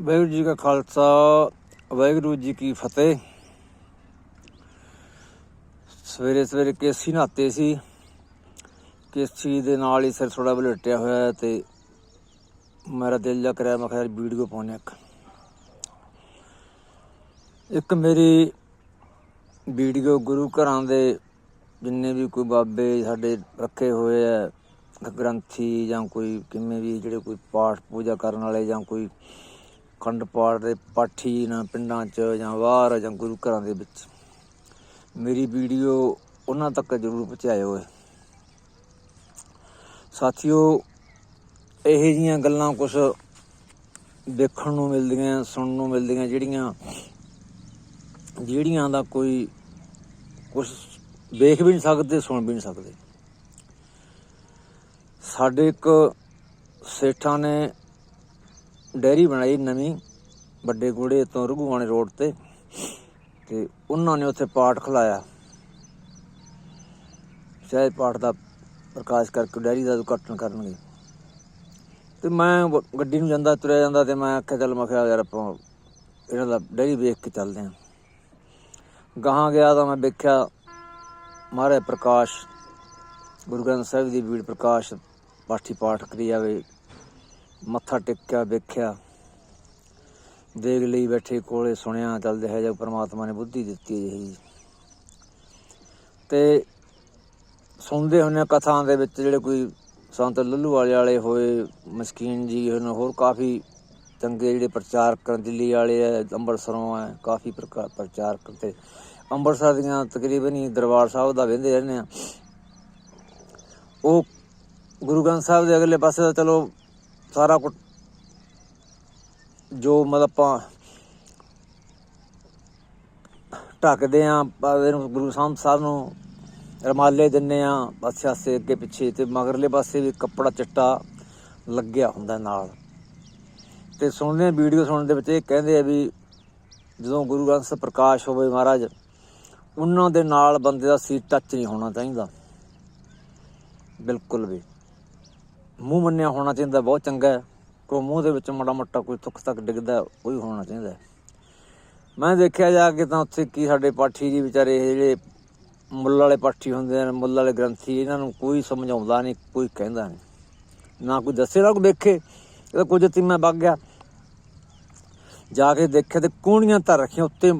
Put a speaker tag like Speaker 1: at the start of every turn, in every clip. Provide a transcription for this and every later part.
Speaker 1: ਵਾਹਿਗੁਰੂ ਜੀ ਕਾ ਖਾਲਸਾ, ਵਾਹਿਗੁਰੂ ਜੀ ਕੀ ਫਤਿਹ। ਸਵੇਰੇ ਸਵੇਰੇ ਕੇਸੀ ਨਹਾਤੇ ਸੀ। ਕੇਸੀ ਦੇ ਨਾਲ ਹੀ ਸਿਰ ਥੋੜਾ ਬਲਟਿਆ ਹੋਇਆ ਹੈ ਤੇ ਮੇਰਾ ਦਿਲ ਜਾ ਕਰਿਆ, ਮੈਂ ਕਿਹਾ ਵੀਡੀਓ ਪਾਉਣੇ ਇੱਕ। ਇੱਕ ਮੇਰੀ ਵੀਡੀਓ ਗੁਰੂ ਘਰਾਂ ਦੇ ਜਿੰਨੇ ਵੀ ਕੋਈ ਬਾਬੇ ਸਾਡੇ ਰੱਖੇ ਹੋਏ ਆ ਗ੍ਰੰਥੀ ਜਾਂ ਕੋਈ ਕਿਵੇਂ ਵੀ ਜਿਹੜੇ ਕੋਈ ਪਾਠ ਪੂਜਾ ਕਰਨ ਵਾਲੇ ਜਾਂ ਕੋਈ ਅਖੰਡ ਪਾਠ ਦੇ ਪਾਠੀ ਨਾ ਪਿੰਡਾਂ 'ਚ ਜਾਂ ਬਾਹਰ ਜਾਂ ਗੁਰੂ ਘਰਾਂ ਦੇ ਵਿੱਚ। ਮੇਰੀ ਵੀਡੀਓ ਉਹਨਾਂ ਤੱਕ ਜ਼ਰੂਰ ਪਹੁੰਚਾਇਓ ਏ। ਸਾਥੀਓ, ਇਹੋ ਜੀਆਂ ਗੱਲਾਂ ਕੁਝ ਦੇਖਣ ਨੂੰ ਮਿਲਦੀਆਂ, ਸੁਣਨ ਨੂੰ ਮਿਲਦੀਆਂ, ਜਿਹੜੀਆਂ ਜਿਹੜੀਆਂ ਦਾ ਕੋਈ ਕੁਝ ਵੇਖ ਵੀ ਨਹੀਂ ਸਕਦੇ, ਸੁਣ ਵੀ ਨਹੀਂ ਸਕਦੇ। ਸਾਡੇ ਇੱਕ ਸੇਠਾਂ ਨੇ ਡੈਰੀ ਬਣਾਈ ਨਵੀਂ, ਵੱਡੇ ਗੋੜੇ ਤੋਂ ਰਘੂਆਣੇ ਰੋਡ ਤੇ ਤੇ ਉਹਨਾਂ ਨੇ ਉੱਥੇ ਪਾਠ ਖਲਾਇਆ। ਸ਼ਾਇਦ ਪਾਠ ਦਾ ਪ੍ਰਕਾਸ਼ ਕਰਕੇ ਡੈਰੀ ਦਾ ਉਦਘਾਟਨ ਕਰਨਗੇ। ਤੇ ਮੈਂ ਗੱਡੀ ਨੂੰ ਜਾਂਦਾ, ਤੁਰਿਆ ਜਾਂਦਾ ਤੇ ਮੈਂ ਆਖਿਆ, ਚੱਲ ਮੈਂ ਕਿਹਾ, ਯਾਰ ਆਪਾਂ ਇਹਨਾਂ ਦਾ ਡੈਰੀ ਵੇਖ ਕੇ ਚੱਲਦੇ ਆਂ। ਗਾਹਾਂ ਗਿਆ ਤਾਂ ਮੈਂ ਵੇਖਿਆ, ਮਹਾਰਾਜ ਪ੍ਰਕਾਸ਼, ਗੁਰੂ ਗ੍ਰੰਥ ਸਾਹਿਬ ਦੀ ਵੀੜ ਪ੍ਰਕਾਸ਼ ਪਾਠੀ ਪਾਠ ਕਰੀ ਜਾਵੇ। ਮੱਥਾ ਟੇਕਿਆ, ਵੇਖਿਆ। ਦੇਖ ਲਈ ਬੈਠੇ ਕੋਲੇ, ਸੁਣਿਆ, ਚੱਲਦੇ ਹੈ ਜੋ ਪ੍ਰਮਾਤਮਾ ਨੇ ਬੁੱਧੀ ਦਿੱਤੀ ਜਿਹੀ ਜੀ ਤੇ ਸੁਣਦੇ ਹੁੰਦੇ ਹਾਂ ਕਥਾ ਦੇ ਵਿੱਚ ਜਿਹੜੇ ਕੋਈ ਸੰਤ ਲੱਲੂ ਵਾਲੇ ਵਾਲੇ ਹੋਏ, ਮਸਕੀਨ ਜੀ ਹਨ, ਹੋਰ ਕਾਫੀ ਚੰਗੇ ਜਿਹੜੇ ਪ੍ਰਚਾਰਕ ਦਿੱਲੀ ਵਾਲੇ ਆ ਅੰਮ੍ਰਿਤਸਰੋਂ ਆ ਕਾਫੀ ਪ੍ਰਕਾ- ਪ੍ਰਚਾਰਕ ਤੇ ਅੰਮ੍ਰਿਤਸਰ ਦੀਆਂ ਤਕਰੀਬਨ ਹੀ ਦਰਬਾਰ ਸਾਹਿਬ ਦਾ ਵਹਿੰਦੇ ਰਹਿੰਦੇ ਆ ਉਹ ਗੁਰੂ ਗ੍ਰੰਥ ਸਾਹਿਬ ਦੇ ਅਗਲੇ ਪਾਸੇ ਤਾਂ ਚਲੋ ਸਾਰਾ ਕੁਝ ਜੋ ਮਤਲਬ ਆਪਾਂ ਢੱਕਦੇ ਆ ਇਹਨੂੰ ਗੁਰੂ ਸਾਹਿਬ ਸਾਹਿਬ ਨੂੰ ਰਮਾਲੇ ਦਿੰਨੇ ਆ ਪਾਸੇ ਆਸੇ ਅੱਗੇ ਪਿੱਛੇ ਤੇ ਮਗਰਲੇ ਪਾਸੇ ਵੀ ਕੱਪੜਾ ਚਿੱਟਾ ਲੱਗਿਆ ਹੁੰਦਾ ਨਾਲ। ਤੇ ਸੁਣਦੇ ਵੀਡੀਓ ਸੁਣਨ ਦੇ ਵਿੱਚ ਇਹ ਕਹਿੰਦੇ ਆ ਵੀ ਜਦੋਂ ਗੁਰੂ ਗ੍ਰੰਥ ਸਾਹਿਬ ਪ੍ਰਕਾਸ਼ ਹੋਵੇ ਮਹਾਰਾਜ, ਉਹਨਾਂ ਦੇ ਨਾਲ ਬੰਦੇ ਦਾ ਸੀਟ ਟੱਚ ਨਹੀਂ ਹੋਣਾ ਚਾਹੀਦਾ। ਬਿਲਕੁਲ ਵੀ। ਮੂੰਹ ਮੰਨਿਆ ਹੋਣਾ ਚਾਹੀਦਾ, ਬਹੁਤ ਚੰਗਾ ਹੈ। ਕੋ ਮੂੰਹ ਦੇ ਵਿੱਚ ਮਾੜਾ ਮੋਟਾ ਕੋਈ ਤੁੱਕ ਤੱਕ ਡਿੱਗਦਾ, ਉਹ ਹੀ ਹੋਣਾ ਚਾਹੀਦਾ ਮੈਂ ਦੇਖਿਆ ਜਾ ਕੇ ਤਾਂ ਉੱਥੇ ਕੀ ਸਾਡੇ ਪਾਠੀ ਜੀ ਵਿਚਾਰੇ ਜਿਹੜੇ ਮੁੱਲ ਵਾਲੇ ਪਾਠੀ ਹੁੰਦੇ ਨੇ ਮੁੱਲ ਵਾਲੇ ਗ੍ਰੰਥੀ, ਇਹਨਾਂ ਨੂੰ ਕੋਈ ਸਮਝਾਉਂਦਾ ਨਹੀਂ, ਕੋਈ ਕਹਿੰਦਾ ਨਹੀਂ। ਨਾ ਕੋਈ ਦੱਸੇ, ਨਾ ਕੋਈ ਵੇਖੇ ਇਹ ਤਾਂ ਕੁਝ ਤੀ ਮੈਂ ਵਗ ਗਿਆ। ਜਾ ਕੇ ਦੇਖਿਆ ਤੇ ਕੂਣੀਆਂ ਧਰ ਰੱਖੀਆਂ ਉੱਤੇ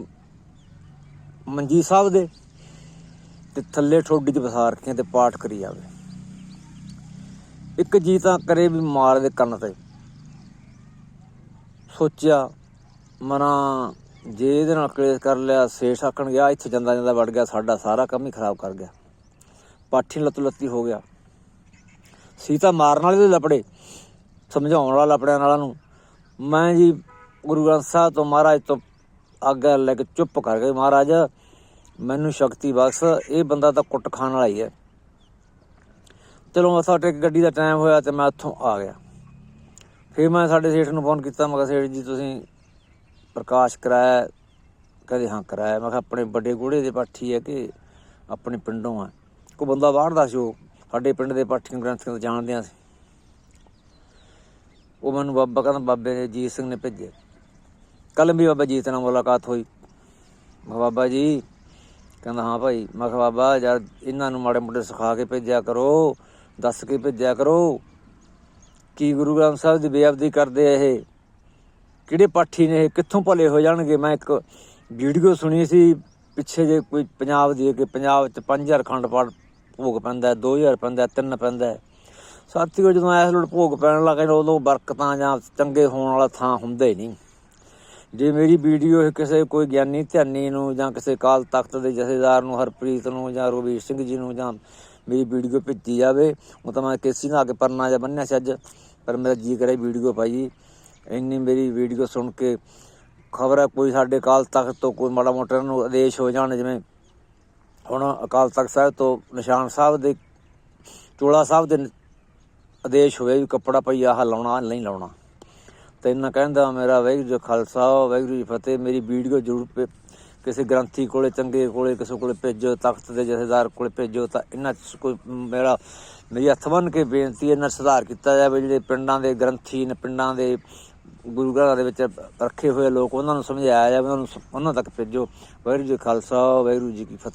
Speaker 1: ਮੰਜੀ ਸਾਹਿਬ ਦੇ ਤੇ ਥੱਲੇ ਠੋਡੀ 'ਚ ਵਸਾ ਰੱਖੀਆਂ ਤੇ ਪਾਠ ਕਰੀ ਜਾਵੇ। ਇੱਕ ਜੀ ਤਾਂ ਕਰੇ ਵੀ ਮਾਰ ਦੇ ਕੰਨ ਤੇ। ਸੋਚਿਆ, ਮਨਾ, ਜੇ ਇਹਦੇ ਨਾਲ ਕਲੇਸ਼ ਕਰ ਲਿਆ, ਸੇਠ ਆਖਣ ਗਿਆ, ਇੱਥੇ ਜਾਂਦਾ ਜਾਂਦਾ ਵੜ ਗਿਆ, ਸਾਡਾ ਸਾਰਾ ਕੰਮ ਹੀ ਖਰਾਬ ਕਰ ਗਿਆ। ਪਾਠੀ ਲੱਤੂ ਲੱਤੀ ਹੋ ਗਿਆ। ਸੀਤਾ ਮਾਰਨ ਵਾਲੇ ਦੇ ਲਪੜੇ, ਸਮਝਾਉਣ ਵਾਲਾ ਲਪੜਿਆਂ ਵਾਲਾ ਨੂੰ, ਮੈਂ ਜੀ ਗੁਰੂ ਗ੍ਰੰਥ ਸਾਹਿਬ ਤੋਂ ਮਹਾਰਾਜ ਤੋਂ ਆਗਿਆ ਲੈ ਕੇ ਚੁੱਪ ਕਰ ਗਏ। ਮਹਾਰਾਜ, ਮੈਨੂੰ ਸ਼ਕਤੀ ਬਖਸ਼, ਇਹ ਬੰਦਾ ਤਾਂ ਕੁੱਟ ਖਾਣ ਵਾਲਾ ਹੀ ਹੈ। ਚਲੋ ਮੱਥਾ ਟੇਕ ਗੱਡੀ ਦਾ ਟਾਈਮ ਹੋਇਆ ਤੇ ਮੈਂ ਉੱਥੋਂ ਆ ਗਿਆ। ਫਿਰ ਮੈਂ ਸਾਡੇ ਸੇਠ ਨੂੰ ਫੋਨ ਕੀਤਾ, ਮੈਂ ਕਿਹਾ, ਸੇਠ ਜੀ, ਤੁਸੀਂ ਪ੍ਰਕਾਸ਼ ਕਰਾਇਆ? ਕਹਿੰਦੇ, ਹਾਂ, ਕਰਾਇਆ। ਮੈਂ ਕਿਹਾ, ਆਪਣੇ ਵੱਡੇ ਗੋੜੇ ਦੇ ਪਾਠੀ ਹੈ ਕਿ ਆਪਣੇ ਪਿੰਡੋਂ ਆ? ਕੋਈ ਬੰਦਾ ਬਾਹਰ ਦਾ ਸੀ ਉਹ? ਸਾਡੇ ਪਿੰਡ ਦੇ ਪਾਠੀਆਂ ਗ੍ਰੰਥੀਆਂ ਤੋਂ ਜਾਣਦੇ ਆ ਸੀ ਉਹ ਮੈਨੂੰ ਬਾਬਾ ਕਹਿੰਦਾ, ਬਾਬੇ ਨੇ ਜੀਤ ਸਿੰਘ ਨੇ ਭੇਜਿਆ। ਕੱਲ ਵੀ ਬਾਬਾ ਜੀਤ ਨਾਲ ਮੁਲਾਕਾਤ ਹੋਈ। ਮੈਂ ਕਿਹਾ, ਬਾਬਾ ਜੀ, ਕਹਿੰਦਾ, ਹਾਂ ਭਾਈ। ਮੈਂ ਕਿਹਾ, ਬਾਬਾ, ਯਾਰ, ਇਹਨਾਂ ਨੂੰ ਮਾੜੇ ਮੋਟੇ ਸਿਖਾ ਕੇ ਭੇਜਿਆ ਕਰੋ। ਦੱਸ ਕੇ ਭੇਜਿਆ ਕਰੋ ਕੀ ਗੁਰੂ ਗ੍ਰੰਥ ਸਾਹਿਬ ਦੀ ਬੇਅਬਦੀ ਕਰਦੇ ਆ ਇਹ। ਕਿਹੜੇ ਪਾਠੀ ਨੇ ਇਹ? ਕਿੱਥੋਂ ਭਲੇ ਹੋ ਜਾਣਗੇ? ਮੈਂ ਇੱਕ ਵੀਡੀਓ ਸੁਣੀ ਸੀ ਪਿੱਛੇ ਜੇ ਕੋਈ ਪੰਜਾਬ ਦੀ ਕਿ ਪੰਜਾਬ ਚ 5000 ਖੰਡ ਪਾਠ ਭੋਗ ਪੈਂਦਾ ਹੈ, 2000 ਪੈਂਦਾ ਹੈ, ਤਿੰਨ ਪੈਂਦਾ ਹੈ। ਸਾਥੀਓ ਜਦੋਂ ਐਸ ਲੋੜ ਭੋਗ ਪੈਣ ਲੱਗੇ ਉਦੋਂ ਬਰਕਤਾਂ ਜਾਂ ਚੰਗੇ ਹੋਣ ਵਾਲਾ ਥਾਂ ਹੁੰਦਾ ਹੀ ਨਹੀਂ। ਜੇ ਮੇਰੀ ਵੀਡੀਓ ਇਹ ਕਿਸੇ ਕੋਈ ਗਿਆਨੀ ਧਿਆਨੀ ਨੂੰ ਜਾਂ ਕਿਸੇ ਕਾਲ ਤਖਤ ਦੇ ਜਥੇਦਾਰ ਨੂੰ ਹਰਪ੍ਰੀਤ ਨੂੰ ਜਾਂ ਰਵੀਰ ਸਿੰਘ ਜੀ ਨੂੰ ਜਾਂ ਮੇਰੀ ਵੀਡੀਓ ਭੇਜੀ ਜਾਵੇ। ਉਹ ਤਾਂ ਮੈਂ ਕੇਸੀ ਨਾਲ ਆ ਕੇ ਪਰਨਾ ਜਾਂ ਬੰਨਿਆ ਸੀ ਅੱਜ। ਪਰ ਮੇਰਾ ਜੀ ਕਰੇ ਵੀਡੀਓ ਪਾਈ ਇੰਨੀ ਮੇਰੀ ਵੀਡੀਓ ਸੁਣ ਕੇ ਖਬਰ ਹੈ ਕੋਈ ਸਾਡੇ ਕਾਲ ਤਖਤ ਤੋਂ ਕੋਈ ਮਾੜਾ ਮੋਟਾ ਨੂੰ ਆਦੇਸ਼ ਹੋ ਜਾਣ, ਜਿਵੇਂ ਹੁਣ ਅਕਾਲ ਤਖਤ ਸਾਹਿਬ ਤੋਂ ਨਿਸ਼ਾਨ ਸਾਹਿਬ ਦੇ, ਚੋਲਾ ਸਾਹਿਬ ਦੇ ਆਦੇਸ਼ ਹੋਇਆ ਵੀ ਕੱਪੜਾ ਪਈ ਆਹ ਲਾਉਣਾ ਨਹੀਂ ਲਾਉਣਾ। ਤੇ ਇਹਨਾਂ ਕਹਿੰਦਾ ਮੇਰਾ ਵਾਹਿਗੁਰੂ ਜੀ ਖਾਲਸਾ, ਵਾਹਿਗੁਰੂ ਜੀ ਫਤਿਹ, ਮੇਰੀ ਵੀਡੀਓ ਜ਼ਰੂਰ ਭੇ- ਕਿਸੇ ਗ੍ਰੰਥੀ ਕੋਲੇ, ਚੰਗੇ ਕੋਲੇ, ਕਿਸੇ ਕੋਲੇ ਭੇਜੋ, ਤਖਤ ਦੇ ਜਥੇਦਾਰ ਕੋਲੇ ਭੇਜੋ, ਤਾਂ ਇਹਨਾਂ ਕੋਈ ਮੇਰਾ, ਮੇਰੀ ਹੱਥ ਬੰਨ੍ਹ ਕੇ ਬੇਨਤੀ ਹੈ ਇਹਨਾਂ ਸੁਧਾਰ ਕੀਤਾ ਜਾਵੇ ਜਿਹੜੇ ਪਿੰਡਾਂ ਦੇ ਗ੍ਰੰਥੀ ਨੇ, ਪਿੰਡਾਂ ਦੇ ਗੁਰੂ ਘਰਾਂ ਦੇ ਵਿੱਚ ਰੱਖੇ ਹੋਏ ਲੋਕ, ਉਹਨਾਂ ਨੂੰ ਸਮਝਾਇਆ ਜਾਵੇ, ਉਹਨਾਂ ਨੂੰ ਉਹਨਾਂ ਤੱਕ ਭੇਜੋ। ਵਾਹਿਗੁਰੂ ਜੀ ਖਾਲਸਾ, ਵਾਹਿਗੁਰੂ ਜੀ ਕੀ ਫਤਿਹ।